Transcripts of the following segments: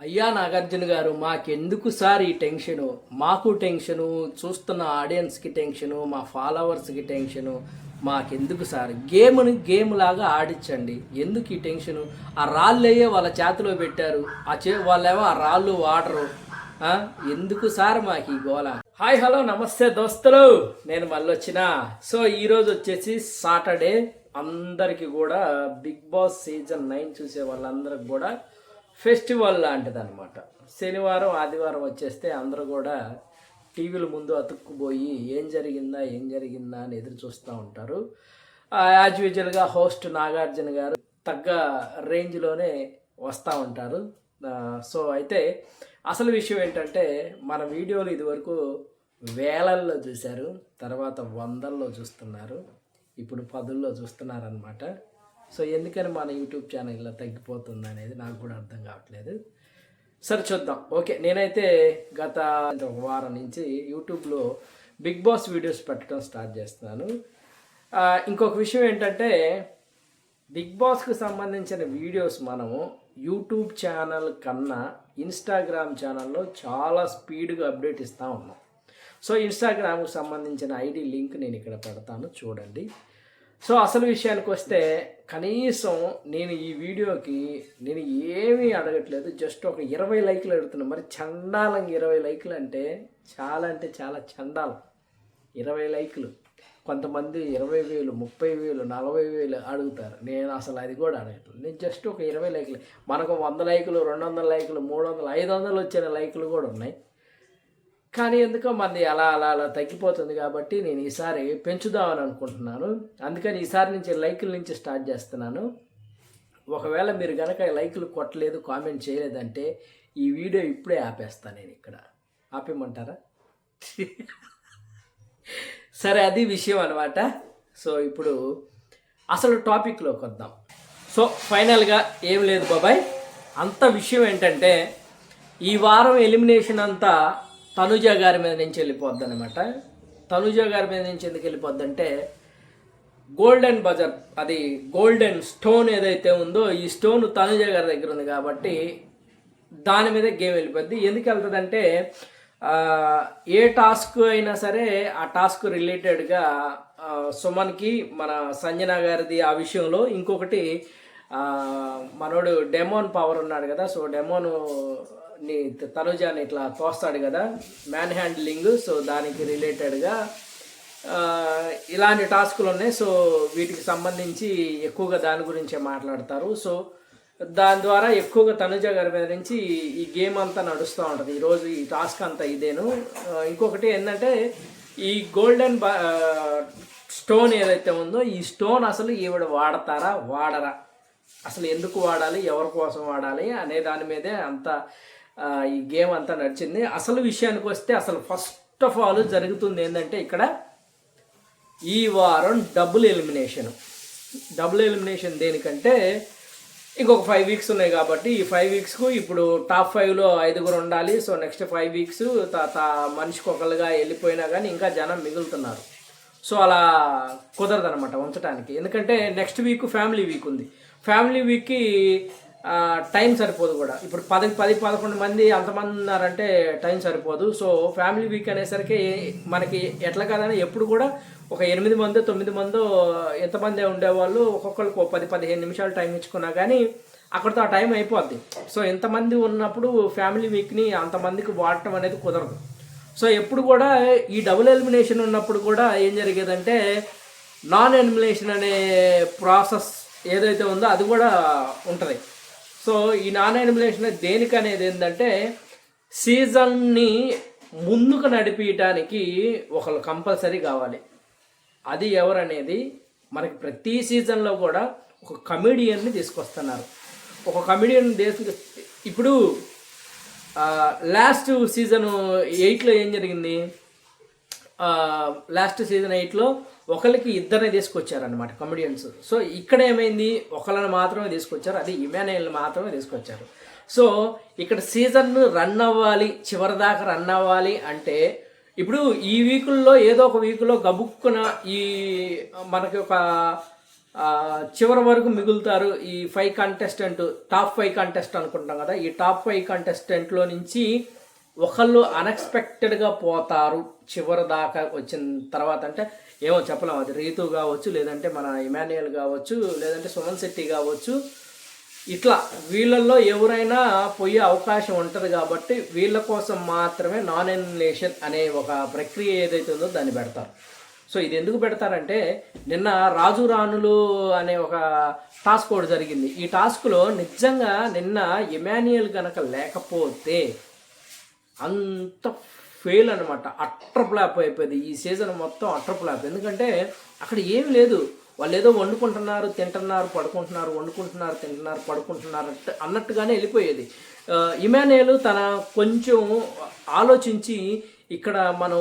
అయ్యా నాగార్జున గారు మాకెందుకు సార్ ఈ టెన్షను? మాకు టెన్షను చూస్తున్న ఆడియన్స్కి టెన్షను మా ఫాలోవర్స్కి టెన్షను. మాకెందుకు సార్? గేమ్ని గేమ్ లాగా ఆడించండి ఎందుకు ఈ టెన్షను? ఆ రాళ్ళయ్యే వాళ్ళ చేతిలో పెట్టారు. ఆ చే వాళ్ళేమో ఆ రాళ్ళు వాడరు. ఎందుకు సార్ మాకు ఈ గోల? హాయ్ హలో నమస్తే దోస్తులు. నేను మళ్ళీ వచ్చిన సో ఈరోజు వచ్చేసి సాటర్డే. అందరికీ కూడా బిగ్ బాస్ సీజన్ నైన్ చూసే వాళ్ళందరికి కూడా ఫెస్టివల్ లాంటిది అనమాట శనివారం ఆదివారం వచ్చేస్తే అందరూ కూడా టీవీల ముందు అతుక్కుపోయి ఏం జరిగిందా ఏం జరిగిందా అని ఎదురు చూస్తూ ఉంటారు. యాజ్ యూజువల్గా హోస్ట్ నాగార్జున గారు తగ్గ రేంజ్లోనే వస్తూ ఉంటారు. సో అయితే అసలు విషయం ఏంటంటే మన వీడియోలు ఇదివరకు వేలల్లో చూశారు తర్వాత వందల్లో చూస్తున్నారు ఇప్పుడు పదుల్లో చూస్తున్నారనమాట సో ఎందుకని మన యూట్యూబ్ ఛానల్ ఇలా తగ్గిపోతుంది అనేది నాకు కూడా అర్థం కావట్లేదు. సరే చూద్దాం. ఓకే నేనైతే గత ఒక వారం నుంచి యూట్యూబ్లో బిగ్ బాస్ వీడియోస్ పెట్టడం స్టార్ట్ చేస్తున్నాను. ఇంకొక విషయం ఏంటంటే బిగ్ బాస్కు సంబంధించిన వీడియోస్ మనము యూట్యూబ్ ఛానల్ కన్నా ఇన్స్టాగ్రామ్ ఛానల్లో చాలా స్పీడ్గా అప్డేట్ ఇస్తూ ఉన్నాం. సో ఇన్స్టాగ్రామ్కి సంబంధించిన ఐడి లింక్ నేను ఇక్కడ పెడతాను చూడండి. సో అసలు విషయానికి వస్తే కనీసం నేను ఈ వీడియోకి నేను ఏమీ అడగట్లేదు జస్ట్ ఒక ఇరవై లైక్లు అడుగుతున్నాను మరి చండాలంగా ఇరవై లైక్లు అంటే చాలా అంటే చాలా చండాలం. ఇరవై లైక్లు. కొంతమంది ఇరవై వేలు ముప్పై వేలు నలభై వేలు అడుగుతారు. నేను అసలు అది కూడా అడగట్లేదు. నేను జస్ట్ ఒక ఇరవై లైక్లు. మనకు వంద లైకులు రెండు వందల లైకులు మూడు వందలు ఐదు వందలు వచ్చిన లైకులు కూడా ఉన్నాయి. కానీ ఎందుకో మంది అలా అలా అలా తగ్గిపోతుంది కాబట్టి నేను ఈసారి పెంచుదామని అనుకుంటున్నాను. అందుకని ఈసారి నుంచి లైకుల నుంచి స్టార్ట్ చేస్తున్నాను. ఒకవేళ మీరు కనుక లైకులు కొట్టలేదు కామెంట్ చేయలేదంటే ఈ వీడియో ఇప్పుడే ఆపేస్తాను నేను ఇక్కడ. ఆపేయమంటారా? సరే అది విషయం అనమాట సో ఇప్పుడు అసలు టాపిక్లోకి వద్దాం. సో ఫైనల్గా ఏం లేదు బాబాయ్. అంత విషయం ఏంటంటే ఈ వారం ఎలిమినేషన్ అంతా తనుజ గారి మీద నుంచి వెళ్ళిపోద్ది అనమాట తనుజ గారి మీద నుంచి ఎందుకు వెళ్ళిపోద్ది అంటే గోల్డెన్ బజర్ అది గోల్డెన్ స్టోన్ ఏదైతే ఉందో ఈ స్టోన్ తనుజ గారి దగ్గర ఉంది కాబట్టి దాని మీద గేమ్ వెళ్ళిపోద్ది. ఎందుకు వెళ్తుందంటే అంటే ఏ టాస్క్ అయినా సరే ఆ టాస్క్ రిలేటెడ్గా సుమన్కి మన సంజన గారిది ఆ విషయంలో ఇంకొకటి మనోడు డెమోన్ పవర్ ఉన్నాడు కదా సో డెమోన్ ని తనుజాని ఇట్లా తోస్తాడు కదా మ్యాన్ హ్యాండ్లింగ్ సో దానికి రిలేటెడ్గా ఇలాంటి టాస్కులు ఉన్నాయి సో వీటికి సంబంధించి ఎక్కువగా దాని గురించే మాట్లాడతారు. సో దాని ద్వారా ఎక్కువగా తనుజ గారి మీద నుంచి ఈ గేమ్ అంతా నడుస్తూ ఉంటుంది. ఈరోజు ఈ టాస్క్ అంతా ఇదేను. ఇంకొకటి ఏంటంటే ఈ గోల్డెన్ బ స్టోన్ ఏదైతే ఉందో ఈ స్టోన్ అసలు ఈవిడ వాడతారా? వాడరా. అసలు ఎందుకు వాడాలి? ఎవరి కోసం వాడాలి? అనే దాని మీదే అంత ఈ గేమ్ అంతా నడిచింది. అసలు విషయానికి వస్తే అసలు ఫస్ట్ ఆఫ్ ఆల్ జరుగుతుంది ఏంటంటే ఇక్కడ ఈ వారం డబుల్ ఎలిమినేషన్ డబుల్ ఎలిమినేషన్ దేనికంటే ఇంకొక ఫైవ్ వీక్స్ ఉన్నాయి కాబట్టి ఈ ఫైవ్ వీక్స్కు ఇప్పుడు టాప్ ఫైవ్లో ఐదుగురు ఉండాలి. సో నెక్స్ట్ ఫైవ్ వీక్స్ మనిషికి ఒకళ్ళుగా వెళ్ళిపోయినా కానీ ఇంకా జనం మిగులుతున్నారు. సో అలా కుదరదు అనమాట ఉంచడానికి ఎందుకంటే నెక్స్ట్ వీక్ ఫ్యామిలీ వీక్ ఉంది. ఫ్యామిలీ వీక్కి టైం సరిపోదు కూడా. ఇప్పుడు పది పది పదకొండు మంది అంతమంది ఉన్నారంటే టైం సరిపోదు. సో ఫ్యామిలీ వీక్ అనేసరికి మనకి ఎట్లా కాదని ఎప్పుడు కూడా ఒక ఎనిమిది మందో తొమ్మిది మందో ఎంతమంది ఉండేవాళ్ళు ఒక్కొక్కరికి ఒక పది పదిహేను నిమిషాలు టైం ఇచ్చుకున్నా కానీ అక్కడితో ఆ టైం అయిపోద్ది. సో ఎంతమంది ఉన్నప్పుడు ఫ్యామిలీ వీక్ని అంతమందికి వాడటం అనేది కుదరదు. సో ఎప్పుడు కూడా ఈ డబుల్ ఎలిమినేషన్ ఉన్నప్పుడు కూడా ఏం జరిగేదంటే నాన్ ఎలిమినేషన్ అనే ప్రాసెస్ ఏదైతే ఉందో అది కూడా ఉంటుంది. సో ఈ నాన్ ఎనిమిలేషన్ దేనికి అనేది ఏంటంటే సీజన్ని ముందుకు నడిపించడానికి ఒకళ్ళు కంపల్సరీ కావాలి. అది ఎవరనేది మనకి ప్రతి సీజన్లో కూడా ఒక కమెడియన్ని తీసుకొస్తున్నారు. ఒక కమెడియన్ తీసుకు ఇప్పుడు లాస్ట్ సీజన్ ఎయిట్లో ఏం జరిగింది? లాస్ట్ సీజన్ ఎయిట్లో ఒకరికి ఇద్దరిని తీసుకొచ్చారనమాట కమెడియన్స్ సో ఇక్కడ ఏమైంది? ఒకళ్ళని మాత్రమే తీసుకొచ్చారు అది ఇమానుయల్ మాత్రమే తీసుకొచ్చారు. సో ఇక్కడ సీజన్ రన్ అవ్వాలి చివరి దాకా రన్ అవ్వాలి అంటే ఇప్పుడు ఈ వీకుల్లో ఏదో ఒక వీకులో గబుక్కున ఈ మనకి ఒక చివరి వరకు మిగులుతారు ఈ five contestant top five contest అనుకుంటాం కదా ఈ టాప్ ఫైవ్ కంటెస్టెంట్లో నుంచి ఒకళ్ళు అన్ఎక్స్పెక్టెడ్గా పోతారు చివరి దాకా వచ్చిన తర్వాత అంటే ఏమో చెప్పలేం అది రీతు కావచ్చు లేదంటే మన ఇమాన్యుయల్ కావచ్చు లేదంటే సుమన్ శెట్టి కావచ్చు. ఇట్లా వీళ్ళల్లో ఎవరైనా పోయే అవకాశం ఉంటుంది కాబట్టి వీళ్ళ కోసం మాత్రమే నాన్ ఎలిమినేషన్ అనే ఒక ప్రక్రియ ఏదైతే ఉందో దాన్ని పెడతారు. సో ఇది ఎందుకు పెడతారంటే నిన్న రాజు రాణులు అనే ఒక టాస్క్ ఒకటి జరిగింది. ఈ టాస్క్లో నిజంగా నిన్న ఇమాన్యుయల్ కనుక లేకపోతే అంత ఫెయిల్ అనమాట అట్టర్ ఫ్లాప్ అయిపోయింది. ఈ సీజన్ మొత్తం అట్టర్ ఫ్లాప్ ఎందుకంటే అక్కడ ఏం లేదు. వాళ్ళు ఏదో వండుకుంటున్నారు తింటున్నారు పడుకుంటున్నారు వండుకుంటున్నారు తింటున్నారు పడుకుంటున్నారు అన్నట్టుగానే వెళ్ళిపోయేది. ఇమానేలు తన కొంచెం ఆలోచించి ఇక్కడ మనం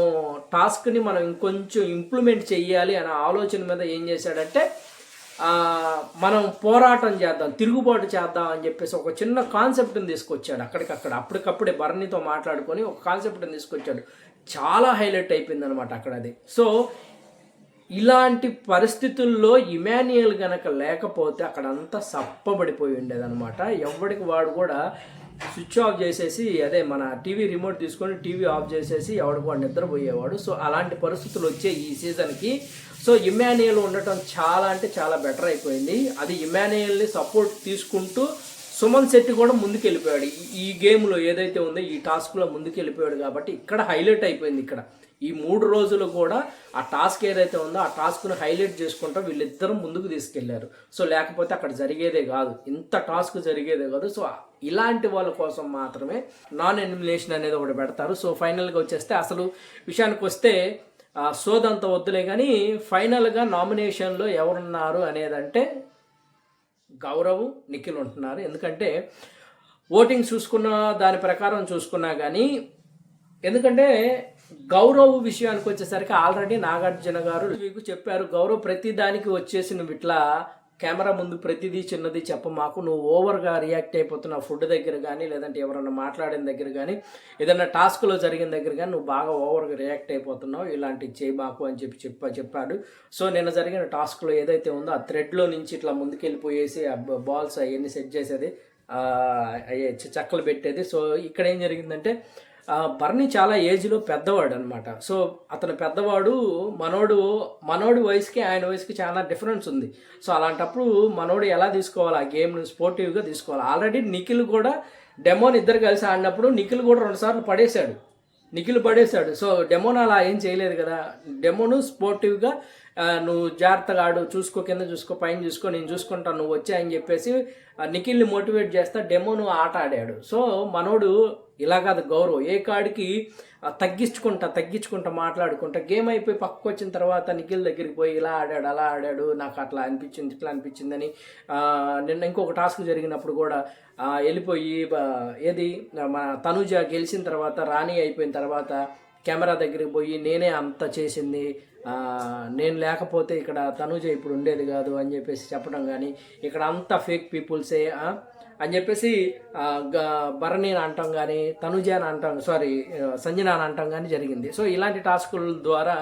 టాస్క్ని మనం ఇంకొంచెం ఇంప్లిమెంట్ చేయాలి అనే ఆలోచన మీద ఏం చేశాడంటే మనం పోరాటం చేద్దాం తిరుగుబాటు చేద్దాం అని చెప్పేసి ఒక చిన్న కాన్సెప్ట్ని తీసుకొచ్చాడు అక్కడికక్కడ. అప్పటికప్పుడే బర్నీతో మాట్లాడుకొని ఒక కాన్సెప్ట్ని తీసుకొచ్చాడు. చాలా హైలైట్ అయిపోయింది అనమాట అక్కడ అది. సో ఇలాంటి పరిస్థితుల్లో ఇమాన్యుయల్ గనక లేకపోతే అక్కడంతా సప్పబడిపోయి ఉండేదన్నమాట. ఎవడికి వాడు కూడా స్విచ్ ఆఫ్ చేసేసి అదే మన టీవీ రిమోట్ తీసుకొని టీవీ ఆఫ్ చేసేసి ఎవడికి వాడు నిద్రపోయేవాడు. సో అలాంటి పరిస్థితులు వచ్చే ఈ సీజన్కి సో ఇమాన్యుయల్ ఉండటం చాలా అంటే చాలా బెటర్ అయిపోయింది. అది ఇమాన్యుయల్ని సపోర్ట్ తీసుకుంటూ సుమన్ శెట్టి కూడా ముందుకు వెళ్ళిపోయాడు ఈ- గేమ్లో ఏదైతే ఉందో ఈ టాస్క్లో ముందుకు వెళ్ళిపోయాడు కాబట్టి ఇక్కడ హైలైట్ అయిపోయింది ఇక్కడ. ఈ మూడు రోజులు కూడా ఆ టాస్క్ ఏదైతే ఉందో ఆ టాస్క్ను హైలైట్ చేసుకుంటూ వీళ్ళిద్దరం ముందుకు తీసుకెళ్ళారు. సో లేకపోతే అక్కడ జరిగేదే కాదు. ఇంత టాస్క్ జరిగేదే కాదు. సో ఇలాంటి వాళ్ళ కోసం మాత్రమే నాన్ ఎలిమినేషన్ అనేది ఒకటి పెడతారు. సో ఫైనల్గా వచ్చేస్తే అసలు విషయానికి వస్తే సోదంత వద్దులే కానీ ఫైనల్గా నామినేషన్లో ఎవరున్నారు అనేదంటే గౌరవ్ నిఖిల్ ఉంటున్నారు. ఎందుకంటే ఓటింగ్ చూసుకున్న దాని ప్రకారం చూసుకున్నా కానీ ఎందుకంటే గౌరవ్ విషయానికి వచ్చేసరికి ఆల్రెడీ నాగార్జున గారు మీకు చెప్పారు గౌరవ్ ప్రతి దానికి వచ్చేసి నువ్వు ఇట్లా కెమెరా ముందు ప్రతిదీ చిన్నది చెప్ప మాకు. నువ్వు ఓవర్గా రియాక్ట్ అయిపోతున్నావు ఫుడ్ దగ్గర కానీ లేదంటే ఎవరన్నా మాట్లాడిన దగ్గర కానీ ఏదైనా టాస్క్లో జరిగిన దగ్గర కానీ నువ్వు బాగా ఓవర్గా రియాక్ట్ అయిపోతున్నావు. ఇలాంటివి చేయి మాకు అని చెప్పి చెప్ప చెప్పాడు. సో నిన్న జరిగిన టాస్క్లో ఏదైతే ఉందో ఆ థ్రెడ్లో నుంచి ఇట్లా ముందుకెళ్ళిపోయేసి ఆ బాల్స్ అవన్నీ సెట్ చేసేది చెక్కలు చక్కలు పెట్టేది. సో ఇక్కడ ఏం జరిగిందంటే బర్నీ చాలా ఏజ్లో పెద్దవాడు అనమాట సో అతను పెద్దవాడు మనోడు మనోడి వయసుకి ఆయన వయసుకి చాలా డిఫరెన్స్ ఉంది. సో అలాంటప్పుడు మనోడు ఎలా తీసుకోవాలి? ఆ గేమ్ని స్పోర్టివ్గా తీసుకోవాలి. ఆల్రెడీ నిఖిల్ కూడా డెమోన్ ఇద్దరు కలిసి ఆడినప్పుడు నిఖిల్ కూడా రెండుసార్లు పడేశాడు. నిఖిల్ పడేశాడు. సో డెమోను అలా ఏం చేయలేదు కదా. డెమోను స్పోర్టివ్గా నువ్వు జాగ్రత్తగా ఆడు చూసుకో కింద చూసుకో పైన చూసుకో నేను చూసుకుంటాను నువ్వు వచ్చా అని చెప్పేసి నిఖిల్ని మోటివేట్ చేస్తా డెమోను ఆట ఆడాడు. సో మనోడు ఇలా కాదు గౌరవ్. ఏ కాడికి తగ్గించుకుంటా తగ్గించుకుంటా మాట్లాడుకుంటా గేమ్ అయిపోయి పక్కకు వచ్చిన తర్వాత నిఖిల్ దగ్గరికి పోయి ఇలా ఆడాడు అలా ఆడాడు నాకు అట్లా అనిపించింది ఇట్లా అనిపించిందని నిన్న ఇంకొక టాస్క్ జరిగినప్పుడు కూడా వెళ్ళిపోయి ఏది మన తనుజ గెలిచిన తర్వాత రాణి అయిపోయిన తర్వాత కెమెరా దగ్గరికి పోయి నేనే అంత చేసింది నేను లేకపోతే ఇక్కడ తనుజ ఇప్పుడు ఉండేది కాదు అని చెప్పేసి చెప్పడం కానీ ఇక్కడ అంతా ఫేక్ పీపుల్సే అని చెప్పేసి గ- భరణి అని అంటాం కానీ తనుజ అని అంటాం సారీ సంజన అని అంటాం కానీ జరిగింది. సో ఇలాంటి టాస్కుల ద్వారా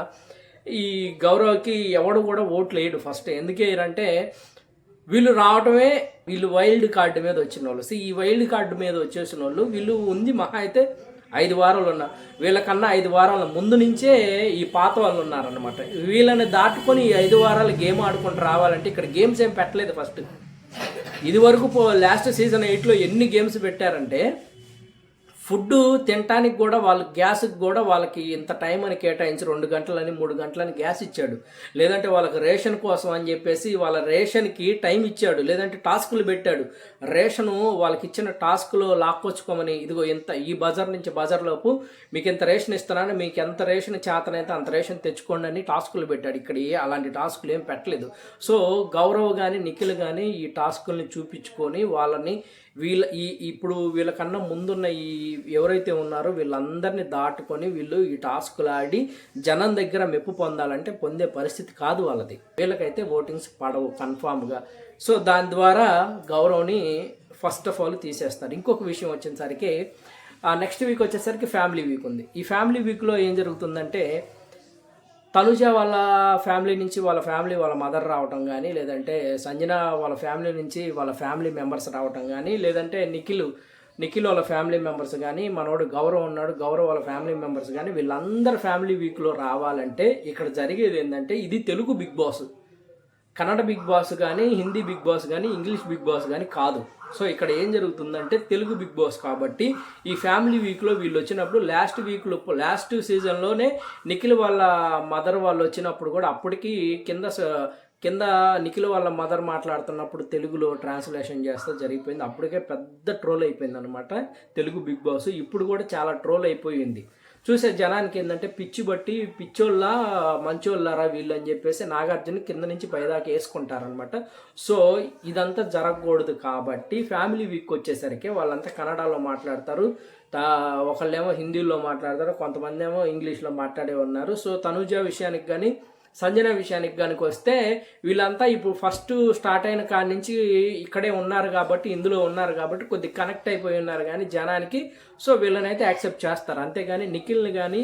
ఈ గౌరవ్కి ఎవడు కూడా ఓట్లు వేయడు ఫస్ట్. ఎందుకే అంటే వీళ్ళు రావటమే వీళ్ళు వైల్డ్ కార్డు మీద వచ్చిన వాళ్ళు సో ఈ వైల్డ్ కార్డు మీద వచ్చేసిన వాళ్ళు వీళ్ళు ఉంది మహా అయితే ఐదు వారాలు ఉన్నారు వీళ్ళకన్నా ఐదు వారాల ముందు నుంచే ఈ పాత వాళ్ళు ఉన్నారనమాట వీళ్ళని దాటుకొని ఈ ఐదు వారాలు గేమ్ ఆడుకుంటూ రావాలంటే ఇక్కడ గేమ్స్ ఏం పెట్టలేదు ఫస్ట్. ఇది వరకు లాస్ట్ సీజన్ ఎయిట్లో ఎన్ని గేమ్స్ పెట్టారంటే ఫుడ్ తినటానికి కూడా వాళ్ళ గ్యాస్కి కూడా వాళ్ళకి ఇంత టైం అని కేటాయించి రెండు గంటలని మూడు గంటలని గ్యాస్ ఇచ్చాడు. లేదంటే వాళ్ళకి రేషన్ కోసం అని చెప్పేసి వాళ్ళ రేషన్కి టైం ఇచ్చాడు. లేదంటే టాస్కులు పెట్టాడు. రేషను వాళ్ళకి ఇచ్చిన టాస్క్లో లాక్కొచ్చుకోమని ఇదిగో ఇంత ఈ బజార్ నుంచి బజార్లోపు మీకు ఇంత రేషన్ ఇస్తున్నాను మీకు ఎంత రేషన్ చేతనైతే అంత రేషన్ తెచ్చుకోండి అని టాస్కులు పెట్టాడు. ఇక్కడ ఏ అలాంటి టాస్కులు ఏం పెట్టలేదు. సో గౌరవ్ కానీ నిఖిల్ కానీ ఈ టాస్కుల్ని చూపించుకొని వాళ్ళని వీళ్ళ ఈ ఇప్పుడు వీళ్ళకన్నా ముందున్న ఈ ఎవరైతే ఉన్నారో వీళ్ళందరినీ దాటుకొని వీళ్ళు ఈ టాస్కులు ఆడి జనం దగ్గర మెప్పు పొందాలంటే పొందే పరిస్థితి కాదు వాళ్ళది. వీళ్ళకైతే ఓటింగ్స్ పడవు కన్ఫామ్గా. సో దాని ద్వారా గౌరవ్ని ఫస్ట్ ఆఫ్ ఆల్ తీసేస్తారు. ఇంకొక విషయం వచ్చేసరికి నెక్స్ట్ వీక్ వచ్చేసరికి ఫ్యామిలీ వీక్ ఉంది. ఈ ఫ్యామిలీ వీక్లో ఏం జరుగుతుందంటే తనుజ వాళ్ళ ఫ్యామిలీ నుంచి వాళ్ళ ఫ్యామిలీ వాళ్ళ మదర్ రావటం కానీ లేదంటే సంజన వాళ్ళ ఫ్యామిలీ నుంచి వాళ్ళ ఫ్యామిలీ మెంబర్స్ రావటం కానీ లేదంటే నిఖిల్ నిఖిల్ వాళ్ళ ఫ్యామిలీ మెంబర్స్ కానీ మనోడు గౌరవ్ ఉన్నాడు గౌరవ్ వాళ్ళ ఫ్యామిలీ మెంబర్స్ కానీ వీళ్ళందరూ ఫ్యామిలీ వీక్లో రావాలంటే ఇక్కడ జరిగేది ఏంటంటే ఇది Telugu Bigg Boss. Kannada Bigg Boss కానీ హిందీ బిగ్ బాస్ కానీ ఇంగ్లీష్ బిగ్ బాస్ కానీ కాదు. సో ఇక్కడ ఏం జరుగుతుందంటే తెలుగు బిగ్ బాస్ కాబట్టి ఈ ఫ్యామిలీ వీక్లో వీళ్ళు వచ్చినప్పుడు లాస్ట్ వీక్లో లాస్ట్ సీజన్లోనే నిఖిల్ వాళ్ళ మదర్ వాళ్ళు వచ్చినప్పుడు కూడా అప్పటికి కింద స- కింద నిఖిల్ వాళ్ళ మదర్ మాట్లాడుతున్నప్పుడు తెలుగులో ట్రాన్స్లేషన్ చేస్తే జరిగిపోయింది. అప్పటికే పెద్ద ట్రోల్ అయిపోయింది అనమాట తెలుగు బిగ్ బాస్. ఇప్పుడు కూడా చాలా ట్రోల్ అయిపోయింది. చూసే జనానికి ఏంటంటే పిచ్చి బట్టి పిచ్చోళ్ళ మంచోళ్ళరా వీళ్ళు అని చెప్పేసి నాగార్జున కింద నుంచి పైదాకా వేసుకుంటారనమాట సో ఇదంతా జరగకూడదు కాబట్టి ఫ్యామిలీ వీక్ వచ్చేసరికి వాళ్ళంతా కన్నడలో మాట్లాడతారు. ఒకళ్ళేమో హిందీలో మాట్లాడతారు కొంతమంది ఏమో ఇంగ్లీష్లో మాట్లాడే ఉన్నారు. సో తనుజ విషయానికి కానీ సంజన విషయానికి కనుక వస్తే వీళ్ళంతా ఇప్పుడు ఫస్ట్ స్టార్ట్ అయిన కాడి నుంచి ఇక్కడే ఉన్నారు కాబట్టి ఇందులో ఉన్నారు కాబట్టి కొద్ది కనెక్ట్ అయిపోయి ఉన్నారు కానీ జనానికి. సో వీళ్ళని అయితే యాక్సెప్ట్ చేస్తారు. అంతేగాని నిఖిల్ని కానీ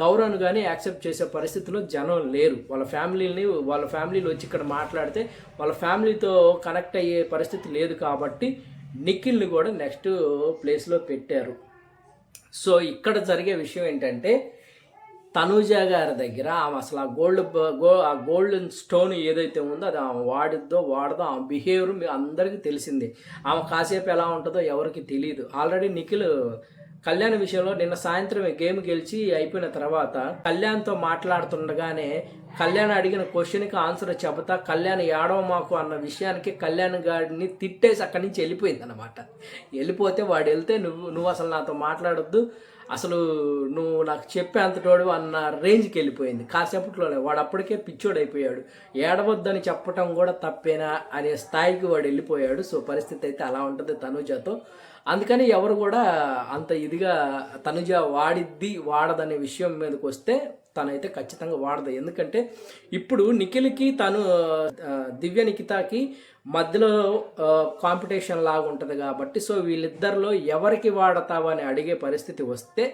గౌరవ్ను కానీ యాక్సెప్ట్ చేసే పరిస్థితిలో జనం లేరు. వాళ్ళ ఫ్యామిలీని వాళ్ళ ఫ్యామిలీలు వచ్చి ఇక్కడ మాట్లాడితే వాళ్ళ ఫ్యామిలీతో కనెక్ట్ అయ్యే పరిస్థితి లేదు కాబట్టి నిఖిల్ని కూడా నెక్స్ట్ ప్లేస్లో పెట్టారు. సో ఇక్కడ జరిగే విషయం ఏంటంటే తనూజ గారి దగ్గర ఆమె అసలు ఆ గోల్డ్ గో ఆ గోల్డెన్ స్టోన్ ఏదైతే ఉందో అది ఆమె వాడిద్దో వాడదో ఆమె బిహేవియర్ మీ అందరికీ తెలిసిందే. ఆమె కాసేపు ఎలా ఉంటుందో ఎవరికి తెలియదు ఆల్రెడీ నిఖిల్ కళ్యాణ్ విషయంలో నిన్న సాయంత్రం గేమ్ గెలిచి అయిపోయిన తర్వాత కళ్యాణ్తో మాట్లాడుతుండగానే కళ్యాణ్ అడిగిన క్వశ్చన్కి ఆన్సర్ చెబుతా కళ్యాణ్ ఏడవ మాకు అన్న విషయానికి కళ్యాణ్ గారిని తిట్టేసి అక్కడి నుంచి వెళ్ళిపోయింది అనమాట వెళ్ళిపోతే వాడు వెళ్తే నువ్వు నువ్వు అసలు నాతో మాట్లాడొద్దు అసలు నువ్వు నాకు చెప్పేంతటోడు అన్న రేంజ్కి వెళ్ళిపోయింది. కాసేపట్లోనే వాడు అప్పటికే పిచ్చోడు అయిపోయాడు ఏడవద్దని చెప్పటం కూడా తప్పేనా అనే స్థాయికి వాడు వెళ్ళిపోయాడు. సో పరిస్థితి అయితే అలా ఉంటుంది తనుజతో. అందుకని ఎవరు కూడా అంత ఇదిగా తనుజ వాడిద్ది వాడదనే విషయం మీదకి వస్తే తనైతే ఖచ్చితంగా వాడదు. ఎందుకంటే ఇప్పుడు నిఖిల్కి తను దివ్య నిఖితాకి మధ్యలో కాంపిటీషన్ లాగా ఉంటుంది కాబట్టి సో వీళ్ళిద్దరిలో ఎవరికి వాడతావు అని అడిగే పరిస్థితి వస్తే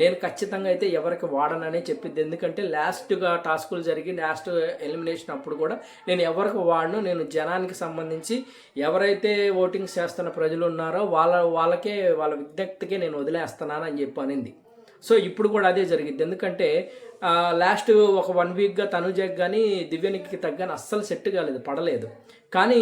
నేను ఖచ్చితంగా అయితే ఎవరికి వాడననే చెప్పింది ఎందుకంటే లాస్ట్గా టాస్కులు జరిగి లాస్ట్ ఎలిమినేషన్ అప్పుడు కూడా నేను ఎవరికి వాడను నేను జనానికి సంబంధించి ఎవరైతే ఓటింగ్ చేస్తున్న ప్రజలు ఉన్నారో వాళ్ళ వాళ్ళకే వాళ్ళ విజ్ఞప్తికే నేను వదిలేస్తున్నాను అని చెప్పి అనింది. సో ఇప్పుడు కూడా అదే జరిగింది ఎందుకంటే లాస్ట్ ఒక వన్ వీక్గా తనుజకి కానీ దివ్యనికి తగ్గని అస్సలు సెట్ కాలేదు పడలేదు. కానీ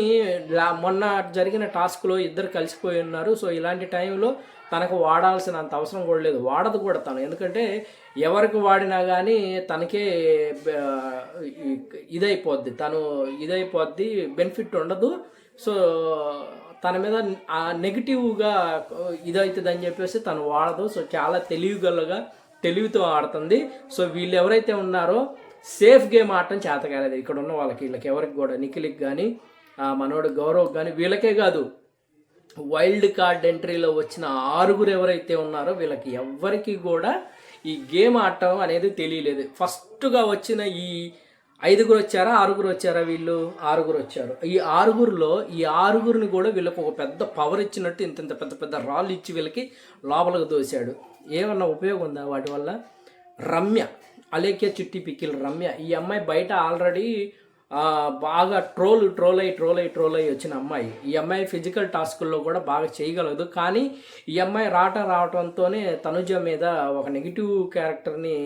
మొన్న జరిగిన టాస్క్లో ఇద్దరు కలిసిపోయి ఉన్నారు. సో ఇలాంటి టైంలో తనకు వాడాల్సినంత అవసరం కూడా లేదు. వాడదు కూడా తను. ఎందుకంటే ఎవరికి వాడినా కానీ తనకే ఇదైపోద్ది. తను ఇదైపోద్ది బెనిఫిట్ ఉండదు. సో తన మీద ఆ నెగిటివ్గా ఇదవుతుంది అని చెప్పేసి తను వాడదు. సో చాలా తెలివిగలగా తెలివితో ఆడుతుంది. సో వీళ్ళు ఎవరైతే ఉన్నారో సేఫ్ గేమ్ ఆడటం చేత కాలేదు. ఇక్కడ ఉన్న వాళ్ళకి వీళ్ళకి ఎవరికి కూడా నిఖిలికి కానీ మనోడు గౌరవ్ కానీ వీళ్ళకే కాదు. వైల్డ్ కార్డ్ ఎంట్రీలో వచ్చిన ఆరుగురు ఎవరైతే ఉన్నారో వీళ్ళకి ఎవ్వరికి కూడా ఈ గేమ్ ఆడటం అనేది తెలియలేదు. ఫస్ట్గా వచ్చిన ఈ ఐదుగురు వచ్చారా ఆరుగురు వచ్చారా వీళ్ళు? ఆరుగురు వచ్చారు ఈ ఆరుగురులో ఈ ఆరుగురిని కూడా వీళ్ళకు ఒక పెద్ద పవర్ ఇచ్చినట్టు ఇంత ఇంత పెద్ద పెద్ద రాళ్ళు ఇచ్చి వీళ్ళకి లోపలికి దోశాడు. ఏమన్నా ఉపయోగం ఉందా వాటి వల్ల? రమ్య అలేఖ్య చిట్టి పిక్కిల్ రమ్య. ఈ అమ్మాయి బయట ఆల్రెడీ బాగా ట్రోల్ ట్రోల్ అయ్యి ట్రోల్ అయ్యి ట్రోల్ అయ్యి వచ్చిన అమ్మాయి. ఈ అమ్మాయి ఫిజికల్ టాస్కుల్లో కూడా బాగా చేయగలదు. కానీ ఈ అమ్మాయి రావటం రావటంతోనే తనుజ మీద ఒక నెగిటివ్ క్యారెక్టర్ని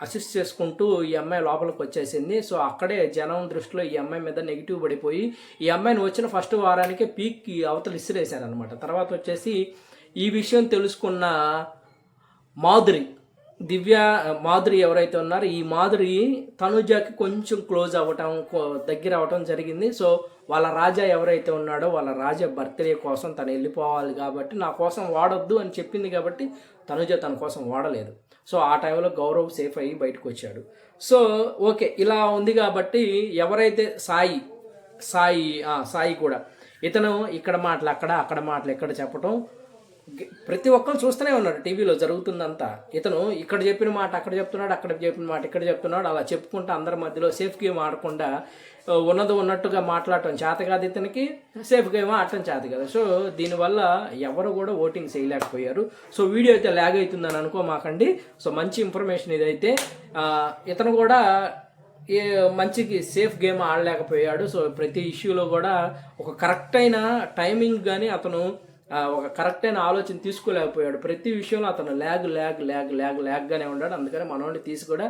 అసిస్ట్ చేసుకుంటూ ఈ అమ్మాయి లోపలికి వచ్చేసింది. సో అక్కడే జనం దృష్టిలో ఈ అమ్మాయి మీద నెగిటివ్ పడిపోయి ఈ అమ్మాయిని వచ్చిన ఫస్ట్ వారానికే పీక్కి అవతలు ఇసిరేశారనమాట తర్వాత వచ్చేసి ఈ విషయం తెలుసుకున్న మాధురి దివ్య మాధురి ఎవరైతే ఉన్నారో ఈ మాధురి తనుజాకి కొంచెం క్లోజ్ అవ్వటం కో- దగ్గర అవ్వటం జరిగింది. సో వాళ్ళ రాజా ఎవరైతే ఉన్నాడో వాళ్ళ రాజా బర్త్డే కోసం తను వెళ్ళిపోవాలి కాబట్టి నా కోసం వాడొద్దు అని చెప్పింది కాబట్టి తనుజ తన కోసం వాడలేదు. సో ఆ టైంలో గౌరవ్ సేఫ్ అయ్యి బయటకు వచ్చాడు. సో ఓకే ఇలా ఉంది కాబట్టి ఎవరైతే సాయి సాయి సాయి కూడా ఇతను ఇక్కడ మాటలు అక్కడ అక్కడ మాటలు ఎక్కడ చెప్పటం ప్రతి ఒక్కరు చూస్తూనే ఉన్నాడు టీవీలో జరుగుతుందంతా. ఇతను ఇక్కడ చెప్పిన మాట అక్కడ చెప్తున్నాడు అక్కడ చెప్పిన మాట ఇక్కడ చెప్తున్నాడు అలా చెప్పుకుంటూ అందరి మధ్యలో సేఫ్ గేమ్ ఆడకుండా ఉన్నది ఉన్నట్టుగా మాట్లాడటం చేత కాదు ఇతనికి సేఫ్ గేమ్ ఆడటం చేత కాదు. సో దీనివల్ల ఎవరు కూడా ఓటింగ్ చేయలేకపోయారు. సో వీడియో అయితే ల్యాగ్ అవుతుందని అనుకోమాకండి. సో మంచి ఇన్ఫర్మేషన్ ఇదైతే ఇతను కూడా ఏ మంచికి సేఫ్ గేమ్ ఆడలేకపోయాడు. సో ప్రతి ఇష్యూలో కూడా ఒక కరెక్ట్ అయిన టైమింగ్ కానీ అతను ఒక కరెక్ట్ అయిన ఆలోచన తీసుకోలేకపోయాడు. ప్రతి విషయంలో అతను ల్యాగ్ ల్యాగ్ ల్యాగ్ ల్యాగ్ ల్యాగ్గానే ఉన్నాడు అందుకని మనోడిని తీసి కూడా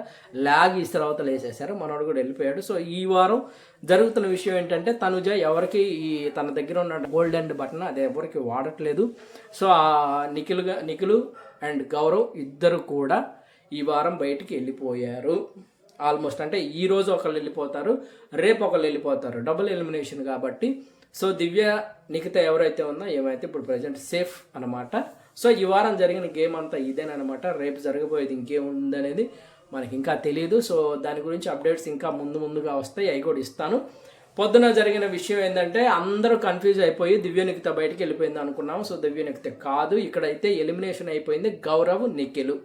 ల్యాగ్ ఇస్తరవతలు వేసేసారు మనోడు కూడా వెళ్ళిపోయాడు. సో ఈ వారం జరుగుతున్న విషయం ఏంటంటే తనుజ ఎవరికి ఈ తన దగ్గర ఉన్న గోల్డ్ అండ్ బటన్ అది ఎవరికి వాడట్లేదు. సో ఆ నిఖిల్గా నిఖిలు అండ్ గౌరవ్ ఇద్దరు కూడా ఈ వారం బయటికి వెళ్ళిపోయారు. ఆల్మోస్ట్ అంటే ఈ రోజు ఒకళ్ళు వెళ్ళిపోతారు రేపు ఒకళ్ళు వెళ్ళిపోతారు. డబుల్ ఎలిమినేషన్ కాబట్టి సో దివ్య నిఖిత ఎవరైతే ఉందో ఏమైతే ఇప్పుడు ప్రజెంట్ సేఫ్ అనమాట సో ఈ వారం జరిగిన గేమ్ అంతా ఇదేనమాట రేపు జరగబోయేది ఇంకేముందనేది మనకి ఇంకా తెలియదు సో దాని గురించి అప్డేట్స్ ఇంకా ముందు ముందుగా వస్తాయి. అవి కూడా ఇస్తాను. పొద్దున జరిగిన విషయం ఏంటంటే అందరూ కన్ఫ్యూజ్ అయిపోయి దివ్యనికిత బయటికి వెళ్ళిపోయింది అనుకున్నాము. సో దివ్యనికిత కాదు. ఇక్కడైతే ఎలిమినేషన్ అయిపోయింది. గౌరవ్ నిఖిలు.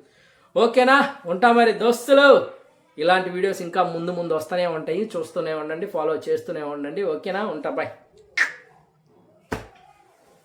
ఓకేనా? ఉంటా మరి దోస్తులు. ఇలాంటి వీడియోస్ ఇంకా ముందు ముందు వస్తూనే ఉంటాయి. చూస్తూనే ఉండండి. ఫాలో చేస్తూనే ఉండండి. ఓకేనా? ఉంటా బాయ్